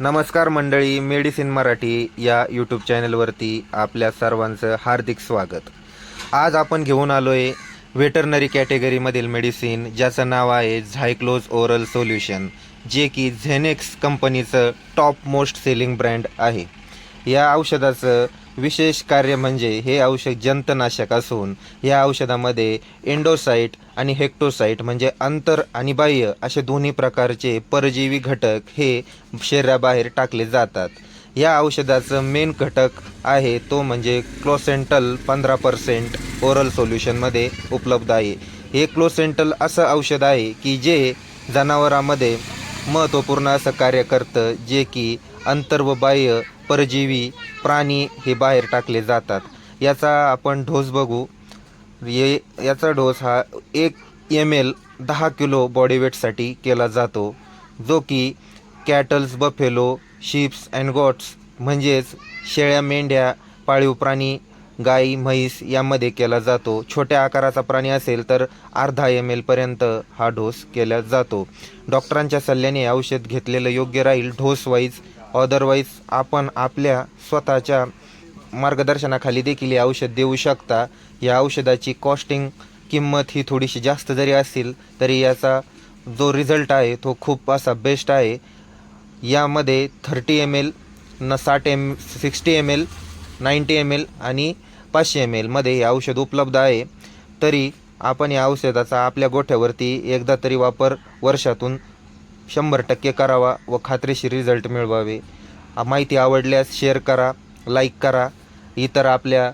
नमस्कार मंडळी मेडिसिन मराठी या यूट्यूब चॅनलवरती आपल्या सर्वांचं हार्दिक स्वागत. आज आपण घेऊन आलो आहे व्हेटरनरी कॅटेगरीमधील मेडिसिन ज्याचं नाव आहे झायक्लोज ओरल सोल्युशन जे की झेनेक्स कंपनीचं टॉप मोस्ट सेलिंग ब्रँड आहे. या औषधाचं विशेष कार्य म्हणजे हे औषध जंतनाशक असून या औषधामध्ये एंडोसाईट आणि हेक्टोसाईट म्हणजे अंतर आणि बाह्य असे दोन्ही प्रकारचे परजीवी घटक हे शरीराबाहेर टाकले जातात. या औषधाचं मेन घटक आहे तो म्हणजे क्लोसेंटल पंधरा पर्सेंट ओरल सोल्युशनमध्ये उपलब्ध आहे. हे क्लोसेंटल असं औषध आहे की जे जनावरांमध्ये महत्त्वपूर्ण असं कार्य करतं जे की अंतर व बाह्य परजीवी प्राणी हे बाहेर टाकले जातात. याचा आपण ढोस बघू. ये याचा डोस हा एक एम एल दहा किलो बॉडी वेटसाठी केला जातो जो की cattles buffalo sheeps and goats म्हणजेच शेळ्या मेंढ्या पाळीव प्राणी गाई म्हैस यामध्ये केला जातो. छोट्या आकाराचा प्राणी असेल तर अर्धा एम एलपर्यंत हा डोस केला जातो. डॉक्टरांच्या सल्ल्याने औषध घेतलेलं योग्य राहील. ढोस वाईज अदरवाईज आपण आपल्या स्वतःच्या मार्गदर्शनाखाली देखील हे औषध देऊ शकता. या औषधाची कॉस्टिंग किंमत ही थोडीशी जास्त जरी असेल तरी याचा जो रिझल्ट आहे तो खूप असा बेस्ट आहे. यामध्ये थर्टी एम एल न साठ M sixty M L ninety M L आणि पाचशे एम एलमध्ये हे औषध उपलब्ध आहे. तरी आपण या औषधाचा आपल्या गोठ्यावरती एकदा तरी वापर वर्षातून शंभर टक्के करावा व खात्रीशीर रिझल्ट मिळवावे. माहिती आवडल्यास शेअर करा लाईक करा. इतर आपल्या